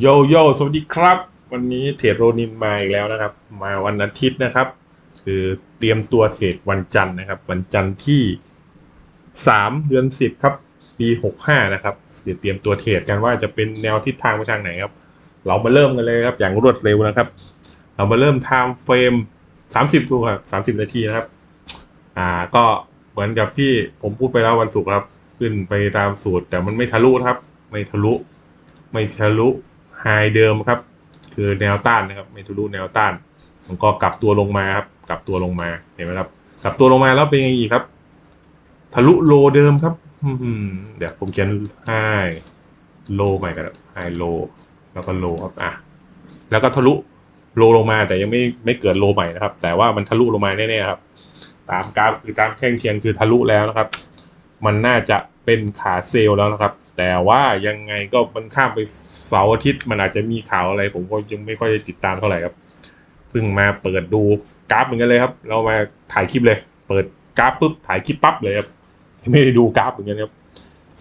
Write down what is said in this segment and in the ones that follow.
โยโย่สวัสดีครับ วันนี้เทรดโรนินมาอีกแล้วนะครับ มาวันอาทิตย์นะครับ คือเตรียมตัวเทรดวันจันทร์นะครับ วันจันทร์ที่สามเดือนสิบครับปีหกห้านะครับ เดี๋ยวเตรียมตัวเทรดกันว่าจะเป็นแนวทิศทางไปทางไหนครับ เรามาเริ่มกันเลยครับ อย่างรวดเร็วนะครับ เรามาเริ่มไทม์เฟรมสามสิบดูครับสามสิบนาทีนะครับ อ่าก็เหมือนกับที่ผมพูดไปแล้ววันศุกร์ครับ ขึ้นไปตามสูตรแต่มันไม่ทะลุครับ ไม่ทะลุ ไม่ทะลุ ไฮเดิมครับ คือแนวต้านนะครับไม่ทะลุแนวต้าน มันก็กลับตัวลงมาครับ กลับตัวลงมา เห็นไหมครับ กลับตัวลงมาแล้วเป็นยังไงอีกครับ ทะลุโลเดิมครับเดี๋ยวผมเขียนไฮโลใหม่กันไฮโลแล้วก็โลครับอะแล้วก็ทะลุโลลงมาแต่ยังไม่ไม่เกิดโลใหม่นะครับ แต่ว่ามันทะลุลงมาแน่ๆครับ ตามกราฟคือตามแข้งเคียงคือทะลุแล้วนะครับ มันน่าจะ เป็นขาเซลแล้วนะครับ แต่ว่ายังไงก็มันข้ามไปเสาร์อาทิตย์มันอาจจะมีข่าวอะไร ผมก็ยังไม่ค่อยได้ติดตามเท่าไหร่ครับเพิ่งมาเปิดดูกราฟเหมือนกันเลยครับ เรามาถ่ายคลิปเลย เปิดกราฟปุ๊บถ่ายคลิปปั๊บเลยครับไม่ได้ดูกราฟเหมือนกันครับ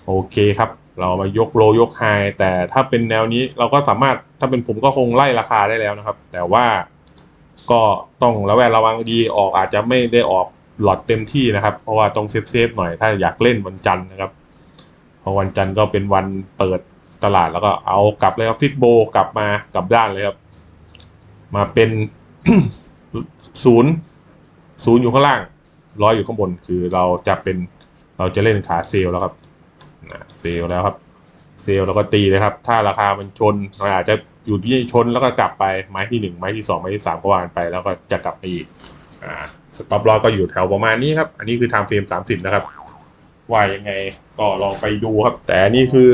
โอเคครับ เรามายกโลยกไฮแต่ถ้าเป็นแนวนี้เราก็สามารถถ้าเป็นผมก็คงไล่ราคาได้แล้วนะครับ แต่ว่าก็ต้องระแวดระวังดีออกอาจจะไม่ได้ออก หลอดเต็มที่นะครับ เพราะว่าต้องเซฟเซฟๆหน่อยถ้าอยากเล่นวันจันทร์นะครับพราะวันจันทร์ก็เป็นวันเปิดตลาดแล้วก็เอากลับเลยครับฟิกโบกลับมากลับด้านเลยครับ มาเป็นศูนย์ศูนย์อยู่ข้างล่างร้อยอยู่ข้างบนคือเราจะเป็นเราจะเล่นขาเซลแล้วครับเซลแล้วครับ เซลล์แล้วก็ตีเลยครับ ถ้าราคามันชนมันอาจจะอยู่ที่ชนแล้วก็กลับไปไม้ที่หนึ่งไม้ที่สองไม้ที่สามก็วางไปแล้วก็จะกลับไปอีกอ่า สต็อปลอก็อยู่แถวประมาณนี้ครับ อันนี้คือ time frame 30นะครับ ว่ายังไงก็ลองไปดูครับ แต่นี่คือ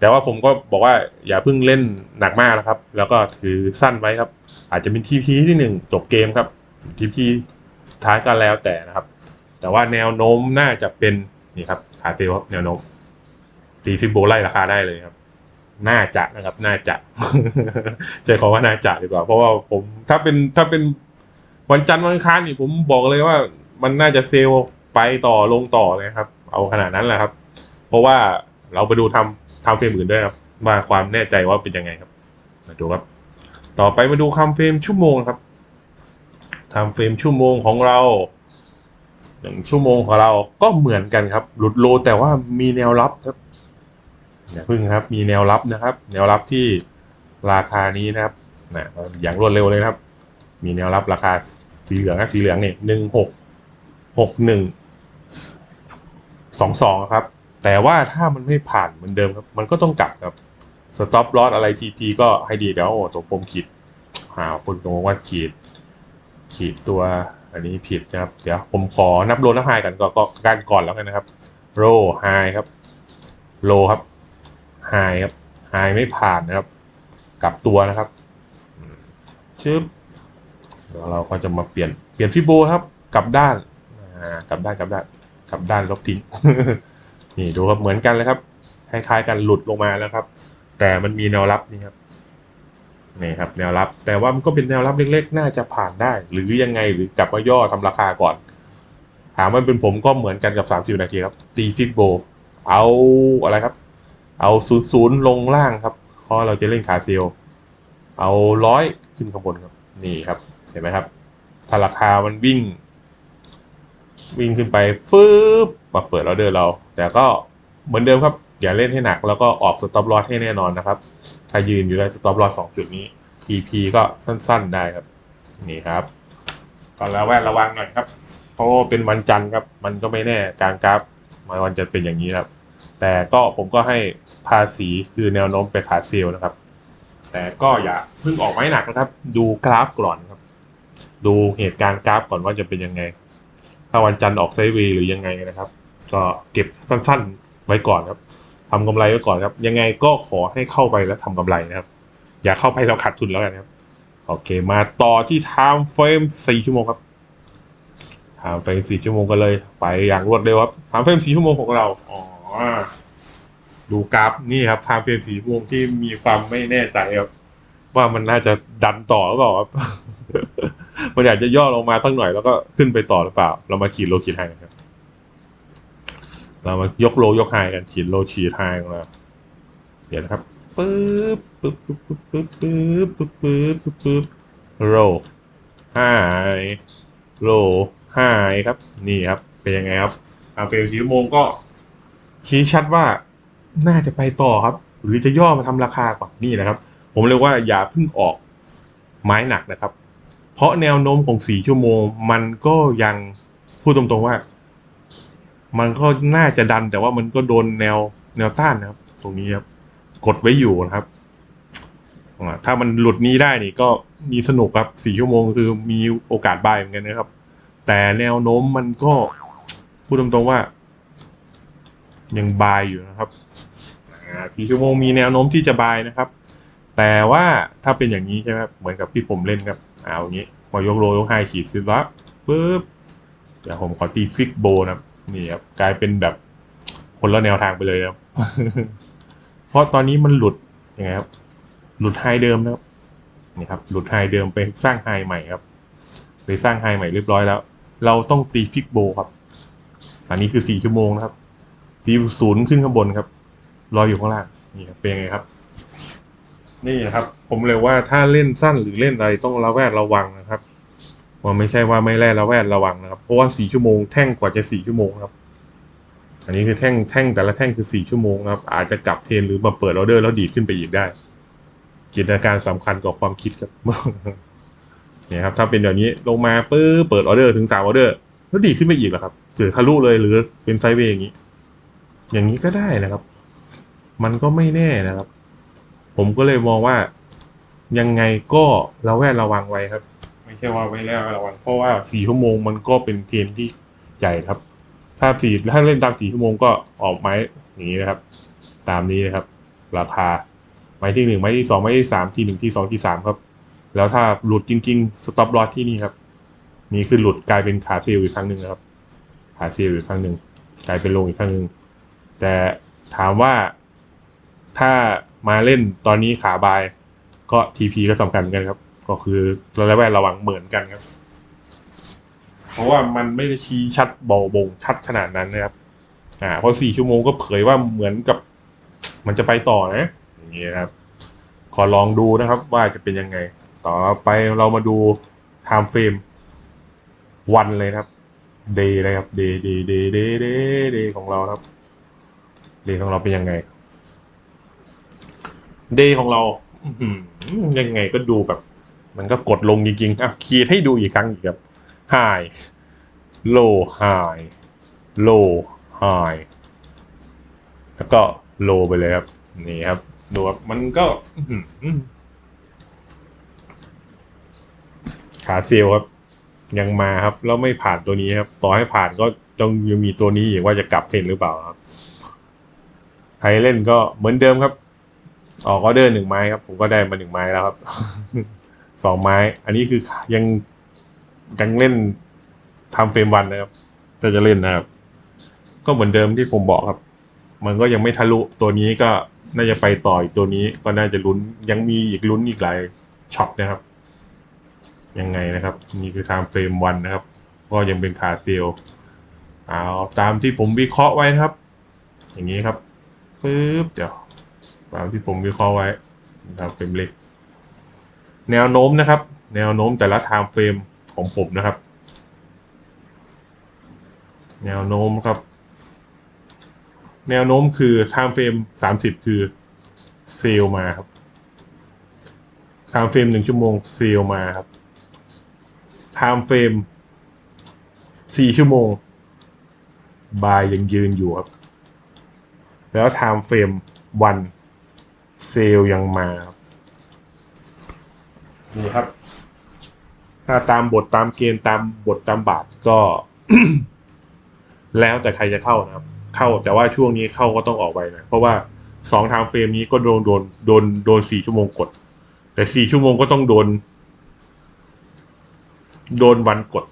แต่ว่าผมก็บอกว่าอย่าเพิ่งเล่นหนักมากนะครับ แล้วก็ถือสั้นไว้ครับ อาจจะเป็นทีพีที่หนึ่งจบเกมครับทีพีท้ายก็แล้วแต่นะครับ แต่ว่าแนวโน้มน่าจะเป็นนี่ครับขาเตลครับแนวโน้มตีฟิบโบไล่ราคาได้เลยครับน่าจะนะครับ น่าจะใจคำว่าน่าจะดีกว่า เพราะว่าผมถ้าเป็นถ้าเป็น วันจันทร์วันอังคารนี่ผมบอกเลยว่า มันน่าจะเซลล์ไปต่อลงต่อเลยครับ เอาขนาดนั้นแหละครับ เพราะว่าเราไปดูทำทำเฟรมอื่นด้วยครับว่าความแน่ใจว่าเป็นยังไงครับ มาดูครับ ต่อไปมาดูคำเฟรมชั่วโมงครับทำเฟรมชั่วโมงของเราหนึ่งชั่วโมงของเราก็เหมือนกันครับ หลุดโลแต่ว่ามีแนวรับครับอย่าพึ่งครับ มีแนวรับนะครับ แนวรับที่ราคานี้นะครับนะอย่างรวดเร็วเลยครับ มีแนวรับราคาสีเหลืองนะสีเหลืองเนี่ยหนึ่งหกหกหนึ่งสองสองครับ แต่ว่าถ้ามันไม่ผ่านเหมือนเดิมครับ มันก็ต้องกลับครับสต็อปลอสอะไรทีพีก็ให้ดีเดี๋ยวโอ้ตัวผมขีดหาคนงงว่าขีด ขีดตัวอันนี้ผิดนะครับ เดี๋ยวผมขอนับโลนับไฮกันก็ก็การก่อนแล้วกันนะครับโรไฮครับโลครับไฮครับไฮไม่ผ่านนะครับ กลับตัวนะครับอืมชึบ เราก็จะมาเปลี่ยนเปลี่ยนฟิโบครับกลับด้านกลับด้านกลับด้านกลับด้านลบทิ้งนี่ดูครับเหมือนกันเลยครับคล้ายๆกันหลุดลงมาแล้วครับ แต่มันมีแนวรับนี่ครับนี่ครับแนวรับ แต่ว่ามันก็เป็นแนวรับเล็กๆ น่าจะผ่านได้ หรือยังไงหรือกลับมาย่อทำราคาก่อน ถามว่าเป็นผมก็เหมือนกันกับ30นาทีครับ ตีฟิกโบ เอาอะไรครับ เอาศูนย์ศูนย์ลงล่างครับเพราะเราจะเล่นขาเซลเอาร้อยขึ้นข้างบนครับ นี่ครับ ห็นไหมครับถ้าราคามันวิ่ง วิ่งขึ้นไปฟืบมาเปิดออเดอร์เรา แต่ก็เหมือนเดิมครับ อย่าเล่นให้หนัก แล้วก็ออกสต็อปลอสให้แน่นอนนะครับ ถ้ายืนอยู่ในสต็อปลอสสองจุดนี้ TP ก็สั้นๆได้ครับ นี่ครับก็แล้วแวดระวังหน่อยครับเพราะว่าเป็นวันจันทร์ครับ มันก็ไม่แน่การกราฟมันวันจะเป็นอย่างนี้ครับ แต่ก็ผมก็ให้ภาษีคือแนวโน้มไปขาเซลนะครับ แต่ก็อย่าเพิ่งออกไม้หนักนะครับ ดูกราฟก่อน ดูเหตุการณ์กราฟก่อนว่าจะเป็นยังไง ถ้าวันจันทร์ออกไซด์เวย์หรือยังไงนะครับ ก็เก็บสั้นๆไว้ก่อนครับทำกำไรไว้ก่อนครับ ยังไงก็ขอให้เข้าไปแล้วทำกำไรนะครับ อย่าเข้าไปแล้วขาดทุนแล้วกันครับ โอเค มาต่อที่ time frame 4ชั่วโมงครับ time frame 4ชั่วโมงกันเลย ไปอย่างรวดเร็วครับ time frame 4ชั่วโมงของเราอ๋อดูกราฟนี่ครับ time frame 4ชั่วโมงที่มีความไม่แน่ใจครับว่ามันน่าจะดันต่อหรือเปล่าครับ มันอยากจะย่อลงมาตั้งหน่อยแล้วก็ขึ้นไปต่อหรือเปล่า เรามาขีดโลขีดไฮกันครับ เรามายกโลยกไฮกันขีดโลขีดไฮของเราเดี๋ยวนะครับปึ๊บปึ๊บปึ๊บปึ๊บปึ๊บปึ๊บปึ๊บปึ๊บปึ๊บโรหายโรหายครับ นี่ครับ เป็นยังไงครับอาเฟลสีชั่วโมงก็ชี้ชัดว่าน่าจะไปต่อครับ หรือจะย่อมาทำราคาก่อนนี่นะครับ ผมเรียกว่าอย่าเพิ่งออกไม้หนักนะครับ เพราะแนวโน้มของสี่ชั่วโมง มันก็ยังพูดตรงๆว่า มันก็น่าจะดันแต่ว่ามันก็โดนแนวแนวต้านนะครับ ตรงนี้ครับกดไว้อยู่นะครับถ้ามันหลุดนี้ได้นี่ก็มีสนุกครับสี่ชั่วโมงคือมีโอกาสบายเหมือนกันนะครับ แต่แนวโน้มมันก็พูดตรงๆว่า ยังบายอยู่นะครับสี่ชั่วโมงมีแนวโน้มที่จะบายนะครับ แต่ว่าถ้าเป็นอย่างนี้ใช่ไหมครับเหมือนกับที่ผมเล่นครับเอาอย่างนี้พอยกโลยกไฮขีดซิละปุ๊บเดี๋ยวผมขอตีฟิกโบนะครับนี่ครับกลายเป็นแบบคนละแนวทางไปเลยครับเพราะตอนนี้มันหลุดยังไงครับ หลุดไฮเดิมนะครับนี่ครับหลุดไฮเดิมไปสร้างไฮใหม่ครับไปสร้างไฮใหม่เรียบร้อยแล้ว เราต้องตีฟิกโบครับ อันนี้คือสี่ชั่วโมงนะครับตีศูนย์ขึ้นข้างบนครับรออยู่ข้างล่างนี่ครับเป็นยังไงครับ นี่นะครับ ผมเลยว่าถ้าเล่นสั้นหรือเล่นอะไรต้องระแวดระวังนะครับว่าไม่ใช่ว่าไม่แล่ระแวดระวังนะครับ เพราะว่าสี่ชั่วโมงแท่งกว่าจะสี่ชั่วโมงครับ อันนี้คือแท่งแท่งแต่ละแท่งคือสี่ชั่วโมงครับ อาจจะกลับเทนหรือมาเปิดออเดอร์แล้วดีดขึ้นไปอีกได้ จินตนาการสำคัญกว่าความคิดครับเนี่ยครับ ถ้าเป็นแบบนี้ลงมาปื้อเปิดออเดอร์ถึงสามออเดอร์แล้วดีดขึ้นไปอีกเหรอครับถือทะลุเลยหรือเป็นไซเวย์อย่างนี้ อย่างนี้ก็ได้นะครับ มันก็ไม่แน่นะครับ ผมก็เลยมองว่ายังไงก็ระแวดระวังไว้ครับ ไม่ใช่ว่าไม่แล้วระวังเพราะว่าสี่ชั่วโมงมันก็เป็นเกมที่ใหญ่ครับ ถ้าสี่ถ้าเล่นตามสี่ชั่วโมงก็ออกไม้อย่างนี้นะครับ ตามนี้นะครับ ราคาไม้ที่หนึ่งไม้ที่สองไม้ที่สามที่หนึ่งที่สองที่สามครับ แล้วถ้าหลุดจริง ๆ สต็อปลอสที่นี่ครับ นี่คือหลุดกลายเป็นขาเซลล์อีกครั้งหนึ่งครับ ขาเซลล์อีกครั้งหนึ่งกลายเป็นลงอีกครั้งหนึ่งแต่ถามว่าถ้า มาเล่นตอนนี้ขาบาย ก็ทีพีก็สำคัญเหมือนกันครับ ก็คือเราระแวดระวังเหมือนกันครับ เพราะว่ามันไม่ได้ชี้ชัดบอบ่งชัดขนาดนั้นนะครับ อ่าพราะสี่ชั่วโมงก็เผยว่าเหมือนกับ มันจะไปต่อนะ อย่างนี้นะครับ ขอลองดูนะครับ ว่าจะเป็นยังไง ต่อไปเรามาดู time frame วันเลยครับ day เลยครับ day day day day day day ของเราครับ day ของเราเป็นยังไง day ของเราอืยังไงก็ดูแบบ มันก็กดลงจริงๆอะคีย์ให้ดูอีกครั้งอีกครับ high low high low high แล้วก็ low ไปเลยครับนี่ครับ ดูครับมันก็ขาเซลครับ ยังมาครับ แล้วไม่ผ่านตัวนี้ครับ ต่อให้ผ่านก็ต้องยังมีตัวนี้อีกว่าจะกลับเทนหรือเปล่าครับใครเล่นก็เหมือนเดิมครับ ออกออเดอร์หนึ่งไม้ครับ ผมก็ได้มาหนึ่งไม้แล้วครับสองไม้ อันนี้คือยังยังเล่นทำเฟรมวันนะครับถ้าจะเล่นนะครับ ก็เหมือนเดิมที่ผมบอกครับ มันก็ยังไม่ทะลุตัวนี้ก็น่าจะไปต่ออีกตัวนี้ก็น่าจะลุ้นยังมีอีกลุ้นอีกหลายช็อตนะครับ ยังไงนะครับ นี่คือ time frame วันนะครับ ก็ยังเป็นขาเตียวเอาตามที่ผมวิเคราะห์ไว้นะครับ อย่างนี้ครับปึ๊บเดี๋ยว ตามที่ผมวิเคราะห์ไว้นะครับเฟรมเล็ก แนวโน้มนะครับ แนวโน้มแต่ละ time frame ของผมนะครับ แนวโน้มครับ แนวโน้มคือ time frame สามสิบคือเซลมาครับ time frame หนึ่งชั่วโมงเซลมาครับ time frame สี่ชั่วโมงบายยังยืนอยู่ครับ แล้ว time frame วัน เซลล์ยังมาครับนี่ครับ ถ้าตามบทตามเกณฑ์ตามบทตามบาทก็ แล้วแต่ใครจะเข้านะครับ เข้าแต่ว่าช่วงนี้เข้าก็ต้องออกไปนะ เพราะว่าสองไทม์เฟรมนี้ก็โดนโดนโดนโดนสี่ชั่วโมงกด แต่สี่ชั่วโมงก็ต้องโดน โดนวันกด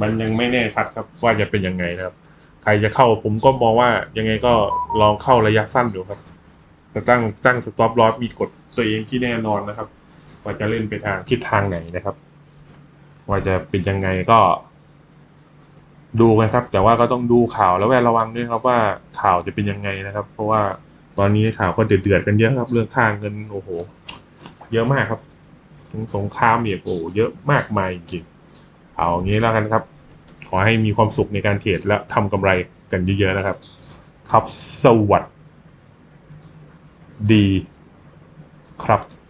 มันยังไม่แน่ชัดครับ ว่าจะเป็นยังไงนะครับ ใครจะเข้าผมก็มองว่ายังไงก็ลองเข้าระยะสั้นดูครับ จะตั้งตั้งสต็อปลอสมีกฎตัวเองที่แน่นอนนะครับ ว่าจะเล่นไปทางทิศทางไหนนะครับ ว่าจะเป็นยังไงก็ ดูกันครับ แต่ว่าก็ต้องดูข่าวแล้วแวดระวังด้วยครับว่าข่าวจะเป็นยังไงนะครับ เพราะว่าตอนนี้ข่าวก็เดือดๆกันเยอะครับ เรื่องค่าเงินโอ้โห เยอะมากครับทั้งสงครามเนี่ยโอ้โหเยอะมากมายจริงเอางี้แล้วกันครับ ขอให้มีความสุขในการเทรดและทำกำไรกันเยอะๆนะครับ ครับสวัสดี ดีครับ